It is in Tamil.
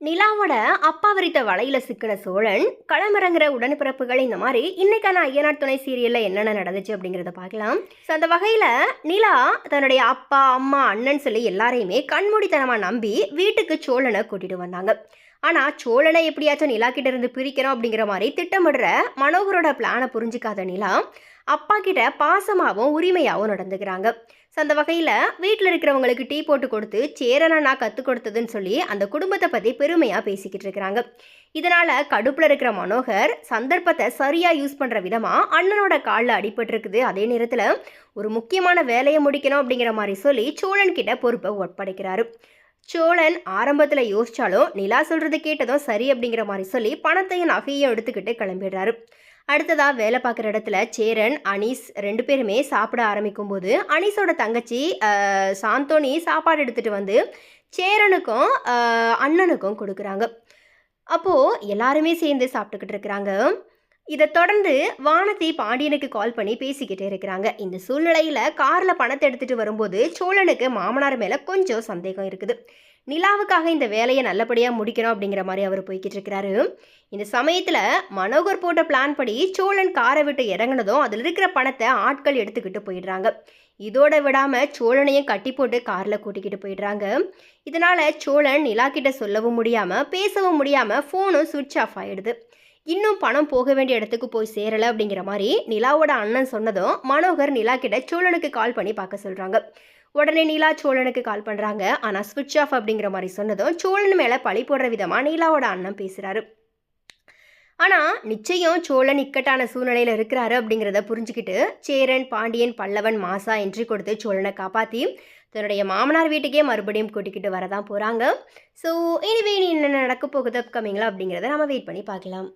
நிலாவோட அப்பா வரித்த வலையில சிக்கின சோழன் களமிறங்குற உடன்பிறப்புகள் இந்த மாதிரி இன்னைக்கான ஐயனார் துணை சீரியல்ல என்னென்ன நடந்துச்சு அப்படிங்கிறத பார்க்கலாம். ஸோ அந்த வகையில நிலா தன்னுடைய அப்பா அம்மா அண்ணன் சொல்லி எல்லாரையுமே கண்மூடித்தனமா நம்பி வீட்டுக்கு சோழனை கூட்டிட்டு வந்தாங்க. ஆனா சோழனை எப்படியாச்சும் நிலா கிட்ட இருந்து பிரிக்கிறோம் அப்படிங்கிற மாதிரி திட்டமிடுற மனோகரோட பிளானை புரிஞ்சுக்காத நிலா அப்பா கிட்ட பாசமாகவும் உரிமையாகவும் நடந்துக்கிறாங்க. ஸோ அந்த வகையில் வீட்டில் இருக்கிறவங்களுக்கு டீ போட்டு கொடுத்து சேரனை நான் கற்றுக் கொடுத்ததுன்னு சொல்லி அந்த குடும்பத்தை பற்றி பெருமையாக பேசிக்கிட்டு இருக்கிறாங்க. இதனால் கடுப்பில் இருக்கிற மனோகர் சந்தர்ப்பத்தை சரியாக யூஸ் பண்ணுற விதமாக அண்ணனோட காலில் அடிபட்டிருக்குது. அதே நேரத்தில் ஒரு முக்கியமான வேலையை முடிக்கணும் அப்படிங்கிற மாதிரி சொல்லி சோழன்கிட்ட பொறுப்பை ஒப்படைக்கிறாரு. சோழன் ஆரம்பத்தில் யோசித்தாலும் நிலா சொல்கிறது கேட்டதும் சரி அப்படிங்கிற மாதிரி சொல்லி பணத்தையும் நகையும் எடுத்துக்கிட்டு கிளம்பிடுறாரு. அடுத்ததாக வேலை பார்க்குற இடத்துல சேரன் அனீஸ் ரெண்டு பேருமே சாப்பிட ஆரம்பிக்கும் போது அனீஸோட தங்கச்சி சாந்தோனி சாப்பாடு எடுத்துகிட்டு வந்து சேரனுக்கும் அண்ணனுக்கும் கொடுக்குறாங்க. அப்போது எல்லாருமே சேர்ந்து சாப்பிட்டுக்கிட்டு இருக்கிறாங்க. இதை தொடர்ந்து வானதி பாண்டியனுக்கு கால் பண்ணி பேசிக்கிட்டே இருக்கிறாங்க. இந்த சூழ்நிலையில் காரில் பணத்தை எடுத்துகிட்டு வரும்போது சோழனுக்கு மாமனார் மேலே கொஞ்சம் சந்தேகம் இருக்குது. நிலாவுக்காக இந்த வேலையை நல்லபடியாக முடிக்கணும் அப்படிங்கிற மாதிரி அவர் போய்கிட்டு இருக்கிறாரு. இந்த சமயத்தில் மனோகர் போட்ட பிளான் படி சோழன் காரை விட்டு இறங்குனதும் அதில் இருக்கிற பணத்தை ஆட்கள் எடுத்துக்கிட்டு போயிடுறாங்க. இதோட விடாமல் சோழனையும் கட்டி போட்டு காரில் கூட்டிக்கிட்டு போயிடுறாங்க. இதனால் சோழன் நிலா கிட்ட சொல்லவும் முடியாமல் பேசவும் முடியாமல் ஃபோனும் சுவிட்ச் ஆஃப் ஆகிடுது இன்னும் பணம் போக வேண்டிய இடத்துக்கு போய் சேரலை அப்படிங்கிற மாதிரி நிலாவோட அண்ணன் சொன்னதும் மனோகர் நிலா கிட்ட சோழனுக்கு கால் பண்ணி பார்க்க சொல்கிறாங்க உடனே நிலா சோழனுக்கு கால் பண்ணுறாங்க ஆனால் சுவிட்ச் ஆஃப் அப்படிங்கிற மாதிரி சொன்னதும் சோழன் மேலே பழி போடுற விதமாக நீலாவோட அண்ணன் பேசுகிறாரு ஆனால் நிச்சயம் சோழன் இக்கட்டான சூழ்நிலையில் இருக்கிறாரு அப்படிங்கிறத புரிஞ்சுக்கிட்டு சேரன் பாண்டியன் பல்லவன் மாசா என்று கொடுத்து சோழனை காப்பாற்றி தன்னுடைய மாமனார் வீட்டுக்கே மறுபடியும் கூட்டிக்கிட்டு வரதான் போகிறாங்க ஸோ இனிவே என்ன நடக்க போகுது அப்கமிங்களா அப்படிங்கிறத நம்ம வெயிட் பண்ணி பார்க்கலாம்.